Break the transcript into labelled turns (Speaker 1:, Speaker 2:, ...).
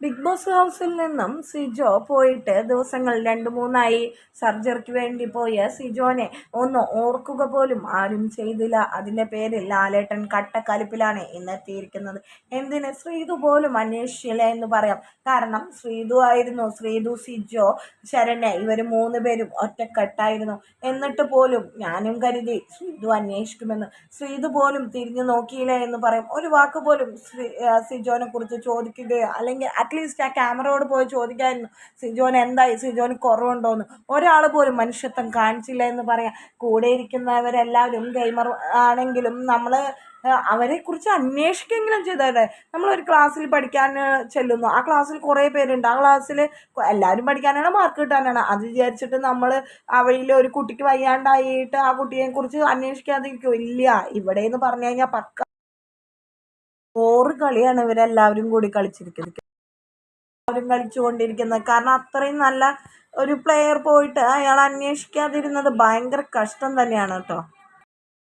Speaker 1: Big boss ഹൗസിൽ നിന്നും സിജോ പോയിട്ട് ദിവസങ്ങൾ രണ്ട് മൂന്നായി. സർജറിക്ക് വേണ്ടി പോയ സിജോനെ ഒന്ന് ഓർക്കുക പോലും ആരും ചെയ്തില്ല. അതിന്റെ പേരിൽ ലാലേട്ടൻ കട്ടക്കലിപ്പിലാണ് ഇന്നെത്തിയിരിക്കുന്നത് എന്തിന്? ശ്രീതു പോലും അന്വേഷിച്ചില്ല എന്ന് പറയാം. കാരണം ശ്രീതു ആയിരുന്നു. ശ്രീതു സിജോ ശരണ്യ ഇവർ മൂന്ന് പേരും ഒറ്റക്കെട്ടായിരുന്നു. എന്നിട്ട് പോലും ഞാനും കരുതി ശ്രീതു അന്വേഷിക്കുമെന്ന്. ശ്രീതു പോലും തിരിഞ്ഞു നോക്കിയില്ല എന്ന് പറയും. ഒരു വാക്ക് പോലും ശ്രീ സിജോനെ കുറിച്ച് ചോദിക്കുകയോ അല്ലെങ്കിൽ അറ്റ്ലീസ്റ്റ് ആ ക്യാമറയോട് പോയി ചോദിക്കായിരുന്നു സിജോൻ എന്തായി? സിജോന് കുറവുണ്ടോയെന്ന് ഒരാൾ പോലും മനുഷ്യത്വം കാണിച്ചില്ല എന്ന് പറയാം കൂടെ ഇരിക്കുന്നവരെല്ലാവരും ഗെയിമർ ആണെങ്കിലും നമ്മൾ അവരെക്കുറിച്ച് അന്വേഷിക്കെങ്കിലും ചെയ്തേടെ നമ്മളൊരു ക്ലാസ്സിൽ പഠിക്കാൻ ചെല്ലുന്നു. ആ ക്ലാസ്സിൽ കുറേ പേരുണ്ട്. ആ ക്ലാസ്സിൽ എല്ലാവരും പഠിക്കാനാണ് മാർക്ക് കിട്ടാനാണ്. അത് വിചാരിച്ചിട്ട് നമ്മൾ അവയിൽ ഒരു കുട്ടിക്ക് വയ്യാണ്ടായിട്ട് ആ കുട്ടിയെക്കുറിച്ച് അന്വേഷിക്കാതിരിക്കും? ഇല്ല. ഇവിടെ എന്ന് പറഞ്ഞു കഴിഞ്ഞാൽ പക്ക ഓറ് കളിയാണ് ഇവരെല്ലാവരും കൂടി കളിച്ചിരിക്കുന്നത്. എല്ലാവരും കളിച്ചുകൊണ്ടിരിക്കുന്നത്. കാരണം അത്രയും നല്ല ഒരു പ്ലെയർ പോയിട്ട് അയാൾ അന്വേഷിക്കാതിരുന്നത് ഭയങ്കര കഷ്ടം തന്നെയാണ് കേട്ടോ.